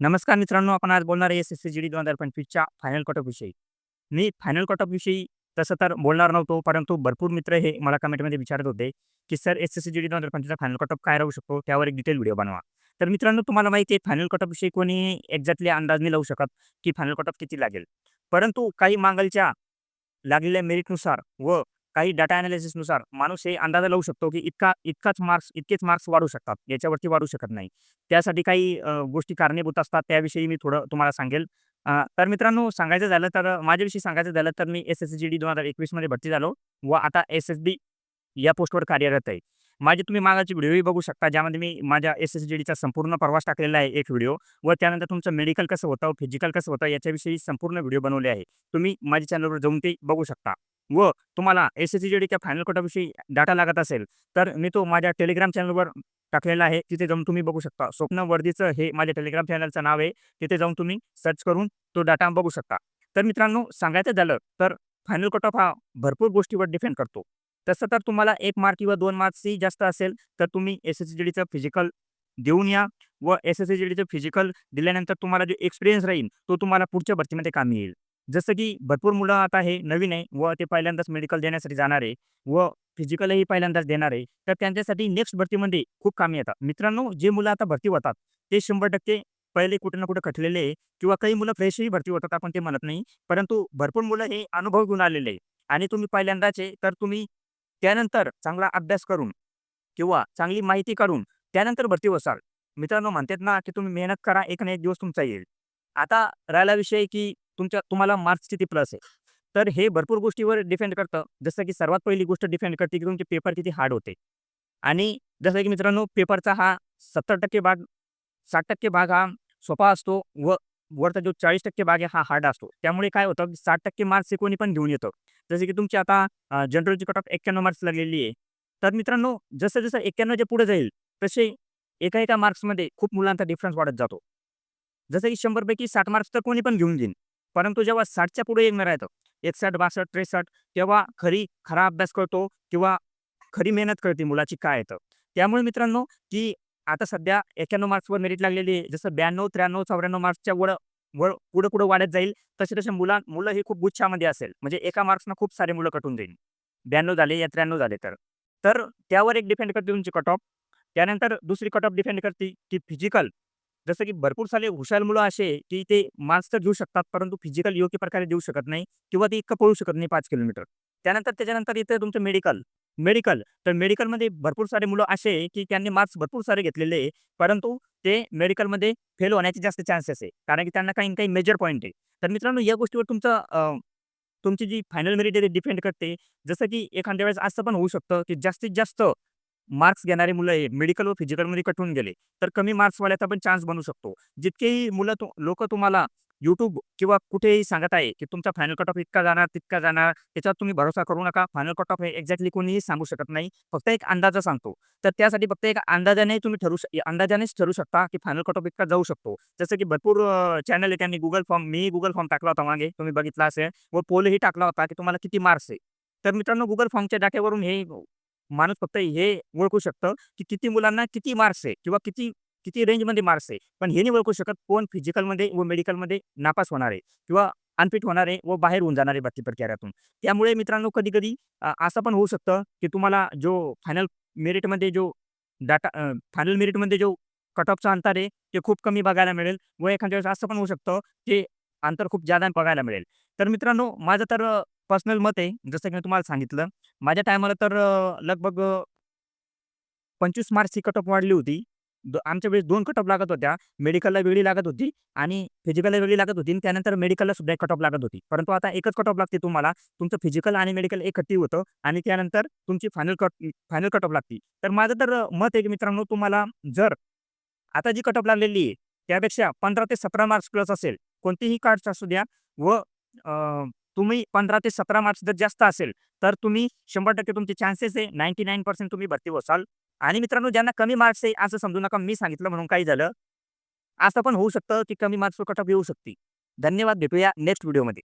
नमस्कार मित्रांनो आपण आज बोलणार आहे S S C G D दोन हजार पंचवीसच्या फायनल कट विषयी. मी फायनल कट ऑफ विषयी तसं तर बोलणार नव्हतो परंतु भरपूर मित्र हे मला कमेंटमध्ये विचारत होते की sir S S C G D दोन हजार पंचवीसचा फायनल कट ऑफ काय राहू शकतो? त्यावर एक डिटेल व्हिडिओ बनवा. तर मित्रांनो तुम्हाला माहिती आहे फायनल कट कोणी एक्झॅक्टली अंदाज नाही लावू शकत की फायनल कट ऑफ किती लागेल. परंतु काही मांगलच्या लागलेल्या मेरिटनुसार व काही डाटा अनालिसिसनुसार माणूस हे अंदाजा लावू शकतो की इतका इतकाच मार्क्स इतकेच मार्क्स वाढू शकतात. याच्यावरती वाढू शकत नाही. त्यासाठी काही गोष्टी कारणीभूत असतात. त्याविषयी मी थोडं तुम्हाला सांगेल. तर मित्रांनो सांगायचं झालं तर माझ्याविषयी सांगायचं झालं तर मी एस एस जी डी दोन हजार एकवीसमध्ये भरती झालो व आता एस एस बी या पोस्टवर कार्यरत आहे. माझे तुम्ही मागाचे व्हिडिओही बघू शकता ज्यामध्ये मी माझ्या एस एस जी डीचा संपूर्ण प्रवास टाकलेला आहे एक व्हिडिओ व त्यानंतर तुमचं मेडिकल कसं होतं फिजिकल कसं होतं याच्याविषयी संपूर्ण व्हिडिओ बनवले आहे. तुम्ही माझ्या चॅनलवर जाऊन ते बघू शकता. व तुम्हाला एस एस जी डीच्या फायनल कटाविषयी डाटा लागत असेल तर मी तो माझ्या टेलिग्राम चॅनलवर टाकलेला आहे. तिथे जाऊन तुम्ही बघू शकता. स्वप्न वर्दीचं हे माझ्या टेलिग्राम चॅनलचं नाव आहे. तिथे जाऊन तुम्ही सर्च करून तो डाटा बघू शकता. तर मित्रांनो सांगायचं झालं तर फायनल कट ऑफ हा भरपूर गोष्टीवर डिपेंड करतो. तसं तर तुम्हाला एक मार्क किंवा दोन मार्क्सही जास्त असेल तर तुम्ही एस एस जी डीचं फिजिकल देऊन या व एस एस जी डीचं फिजिकल दिल्यानंतर तुम्हाला जो एक्सपिरियन्स राहील तो तुम्हाला पुढच्या भरतीमध्ये कामी येईल. जसं की भरपूर मुलं आता हे नवीन आहे व ते पहिल्यांदाच मेडिकल देण्यासाठी जाणार आहे व फिजिकलही पहिल्यांदाच देणार आहे. तर त्यांच्यासाठी नेक्स्ट भरतीमध्ये खूप कामी येतात. मित्रांनो जे मुलं आता भरती होतात ते शंभर टक्के पहिले कुठे ना कुठे खटलेले आहे किंवा काही मुलं फ्रेशही भरती होतात आपण ते म्हणत नाही. परंतु भरपूर मुलं हे अनुभव घेऊन आलेले आहे आणि तुम्ही पहिल्यांदाच आहे तर तुम्ही त्यानंतर चांगला अभ्यास करून किंवा चांगली माहिती काढून त्यानंतर भरती वसाल मित्रांनो म्हणतात ना की तुम्ही मेहनत करा एक ना एक दिवस तुमचा येईल. आता राहिला विषय की तुमच्या तुम्हाला मार्क्स किती प्लस आहे. तर हे भरपूर गोष्टीवर डिपेंड करतं. जसं की सर्वात पहिली गोष्ट डिपेंड करते की तुमचे पेपर किती हार्ड होते. आणि जसं की मित्रांनो पेपरचा हा सत्तर टक्के भाग साठ टक्के भाग हा सोपा असतो व वरचा जो चाळीस टक्के भाग आहे हा हार्ड असतो. त्यामुळे काय होतं की साठ टक्के मार्क्स हे कोणी पण घेऊन येतं. जसे की तुमची आता जनरलची कट ऑफ एक्क्याण्णव मार्क्स लागलेली आहे. तर मित्रांनो जसं जसं एक्क्याण्णवच्या पुढे जाईल तसे एका एका मार्क्समध्ये खूप मुलांचा डिफरन्स वाढत जातो. जसं की शंभरपैकी साठ मार्क्स तर कोणी पण घेऊन घेईन. परंतु जेव्हा साठच्या पुढे येणार येतं एकसाठ बासष्ट त्रेसष्ट तेव्हा खरी खरा अभ्यास करतो किंवा खरी मेहनत करते मुलाची काय येतं त्यामुळे मित्रांनो की आता सध्या एक्क्याण्णव मार्क्सवर मेरिट लागलेली आहे. जसं ब्याण्णव त्र्याण्णव चौऱ्याण्णव मार्क्सच्या वर वर पुढं पुढं वाढत जाईल तसे तसे मुला मुलं ही खूप गुच्छामध्ये असेल. म्हणजे एका मार्क्सनं खूप सारे मुलं कटून जाईल. ब्याण्णव झाले या त्र्याण्णव झाले तर. तर त्यावर एक डिपेंड करते तुमची कट ऑफ त्यानंतर दुसरी कट ऑफ डिपेंड करते की फिजिकल जसं की भरपूर सारे हुशार मुलं असे की ते मार्क्स तर घेऊ शकतात परंतु फिजिकल योग्य प्रकारे देऊ शकत नाही किंवा ते इतकं पळू शकत नाही पाच किलोमीटर. त्यानंतर त्याच्यानंतर येतं तुमचं मेडिकल. मेडिकल तर मेडिकलमध्ये भरपूर सारे मुलं असे की त्यांनी मार्क्स भरपूर सारे घेतलेले आहे परंतु ते मेडिकलमध्ये फेल होण्याचे जास्त चान्सेस आहे कारण की त्यांना काही ना काही मेजर पॉईंट आहे. तर मित्रांनो या गोष्टीवर तुमचं तुमची जी फायनल मेरिट आहे ते डिपेंड करते. जसं की एखाद्या वेळेस असं पण होऊ शकतं की जास्तीत जास्त मार्क्स घेणारे मुलं हे मेडिकल व फिजिकलमध्ये कटून गेले. तर कमी मार्क्सवाल्याचा पण चान्स बनू शकतो. जितकेही मुलं तु लोक तुम्हाला यूट्यूब किंवा कुठेही सांगत आहे की तुमचा फायनल कट ऑफ इतका जाणार तितका जाणार त्याच्यावर तुम्ही भरोसा करू नका. फायनल कट ऑफ हे एक्झॅक्टली कोणीही सांगू शकत नाही. फक्त एक अंदाजा सांगतो. तर त्यासाठी फक्त एक अंदाजाने तुम्ही ठरू अंदाजानेच ठरू शकता की फायनल कट ऑफ इतका जाऊ शकतो. जसं की भरपूर चॅनल आहे त्यांनी गुगल फॉर्म मी गुगल फॉर्म टाकला होता मागे. तुम्ही बघितला असेल. व पोलही टाकला होता की तुम्हाला किती मार्क्स आहे. तर मित्रांनो गुगल फॉर्मच्या डाक्यावरून हे माणूस फक्त हे ओळखू शकतं की किती मुलांना किती मार्क्स आहे किंवा किती किती रेंजमध्ये मार्क्स आहे. पण हे नाही ओळखू शकत कोण फिजिकलमध्ये व मेडिकलमध्ये नापास होणार आहे किंवा अनफिट होणार आहे व बाहेर होऊन जाणार आहे भरती प्रक्रियातून. त्यामुळे मित्रांनो कधी कधी असं पण होऊ शकतं की तुम्हाला जो फायनल मेरिटमध्ये जो डाटा फायनल मेरिटमध्ये जो कट ऑफचा अंतर आहे ते खूप कमी बघायला मिळेल व एखाद्या वेळेस असं पण होऊ शकतं की अंतर खूप जादा बघायला मिळेल. तर मित्रांनो माझं तर पर्सनल मत आहे. जसं की मी तुम्हाला सांगितलं माझ्या टायमाला तर लगभग पंचवीस मार्क्सची कट ऑफ वाढली होती. द आमच्या वेळेस दोन कट ऑफ लागत होत्या. मेडिकलला वेगळी लागत होती आणि फिजिकलला वेगळी लागत होती आणि त्यानंतर मेडिकलला सुद्धा एक कट ऑफ लागत होती. परंतु आता एकच कट ऑफ लागते तुम्हाला. तुमचं फिजिकल आणि मेडिकल एकट्टी होतं आणि त्यानंतर तुमची final cut final cut off लागते. तर माझं तर मत आहे की मित्रांनो तुम्हाला जर आता जी कट ऑफ लागलेली आहे त्यापेक्षा पंधरा ते सतरा मार्क्स प्लस असेल कोणतीही कास्ट असू द्या व तुम्ही पंधरा ते सतरा मार्क्स जर जास्त असेल तर तुम्ही शंभर टक्के तुमचे चान्सेस आहे. नाईन्टी नाईन पर्सेंट तुम्ही भरती बसाल आणि मित्रांनो ज्यांना कमी मार्क्स आहे असं समजू नका. मी सांगितलं म्हणून काही झालं. असं पण होऊ शकतं की कमी मार्क्सवर कटअप येऊ शकते धन्यवाद. भेटूया नेक्स्ट व्हिडिओमध्ये.